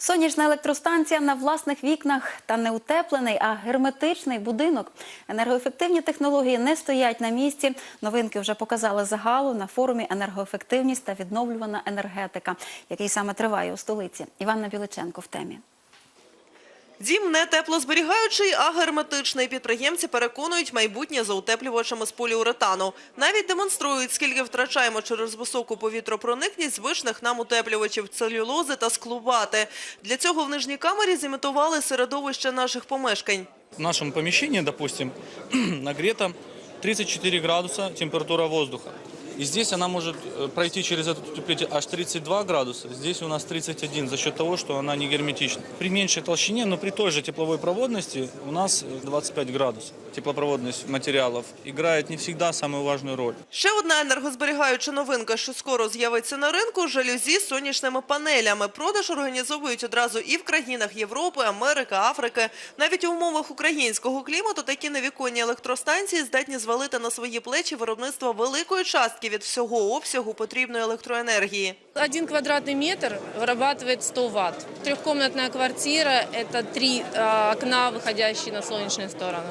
Сонячна електростанція на власних вікнах та не утеплений, а герметичний будинок. Енергоефективні технології не стоять на місці. Новинки вже показали загалу на форумі енергоефективність та відновлювана енергетика, який саме триває у столиці. Іванна Біличенко в темі. Дім не теплозберігаючий, а герметичний. Підприємці переконують майбутнє за утеплювачами з поліуретану. Навіть демонструють, скільки втрачаємо через високу повітропроникність звичних нам утеплювачів целюлози та склубати. Для цього в нижній камері зімітували середовище наших помешкань. В нашем помещении, допустим, нагрето 34 градуса температура воздуха. И здесь она может э, пройти через этот утеплитель аж 32 градуса. Здесь у нас 31 за счет того, что она не герметична. При меньшей толщине, но при той же тепловой проводности у нас э, 25 градусов. Теплопроводность материалов играет не всегда самую важную роль. Ще одна енергозберігаюча новинка, що скоро з'явиться на ринку – жалюзі з сонячними панелями. Продаж організовують одразу і в країнах Європи, Америки, Африки. Навіть у умовах українського клімату такі невіконні електростанції здатні звалити на свої плечі виробництво великої частки від всього обсягу потрібної електроенергії. Один квадратный метр вырабатывает 100 ватт. Трехкомнатная квартира – это три э, окна, выходящие на солнечную сторону.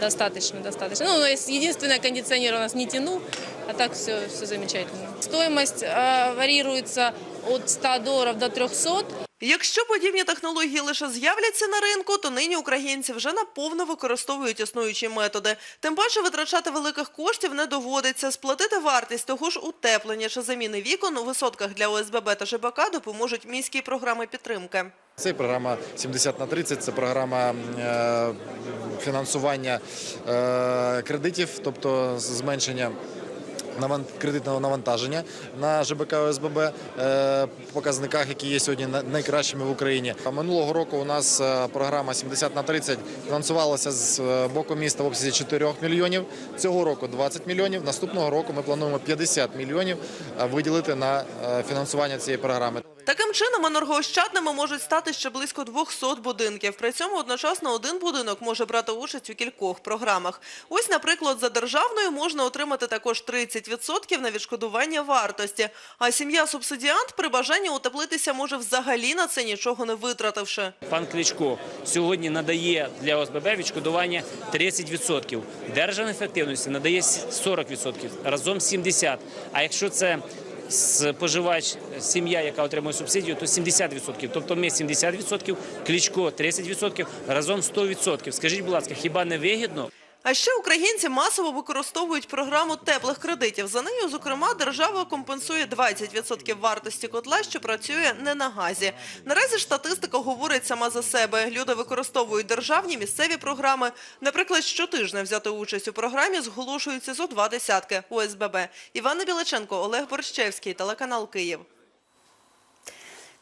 Достаточно, достаточно. Ну, единственное, кондиционер у нас не тяну, а так все, все замечательно. Стоимость э, варьируется от 100 долларов до 300. Якщо подібні технології лише з'являться на ринку, то нині українці вже наповно використовують існуючі методи. Тим паче витрачати великих коштів не доводиться. Сплатити вартість того ж утеплення чи заміни вікон у висотках для ОСББ та ЖБК допоможуть міські програми підтримки. Це програма 70 на 30, це програма е, фінансування е, кредитів, тобто зменшення кредитного навантаження на ЖБК ОСББ е, по показниках, які є сьогодні на- найкращими в Україні. Минулого року у нас програма 70 на 30 фінансувалася з боку міста в обсязі 4 мільйонів. Цього року 20 мільйонів. Наступного року ми плануємо 50 мільйонів виділити на фінансування цієї програми. Таким чином, енергоощадними можуть стати ще близько 200 будинків. При цьому одночасно один будинок може брати участь у кількох програмах. Ось, наприклад, за державною можна отримати також 30% на відшкодування вартості. А сім'я-субсидіант при бажанні утеплитися може взагалі на це нічого не витративши. Пан Кличко сьогодні надає для ОСББ відшкодування 30%. Держефективності надає 40%, разом 70%. А якщо це споживач, сім'я, яка отримує субсидію, то 70%. Тобто ми 70%, Кличко 30%, разом 100%. Скажіть, будь ласка, хіба не вигідно? А ще українці масово використовують програму теплих кредитів. За нею, зокрема, держава компенсує 20% вартості котла, що працює не на газі. Наразі ж статистика говорить сама за себе. Люди використовують державні місцеві програми. Наприклад, щотижня взяти участь у програмі зголошуються зо два десятки ОСББ. Івана Біличенко, Олег Борщевський, телеканал Київ.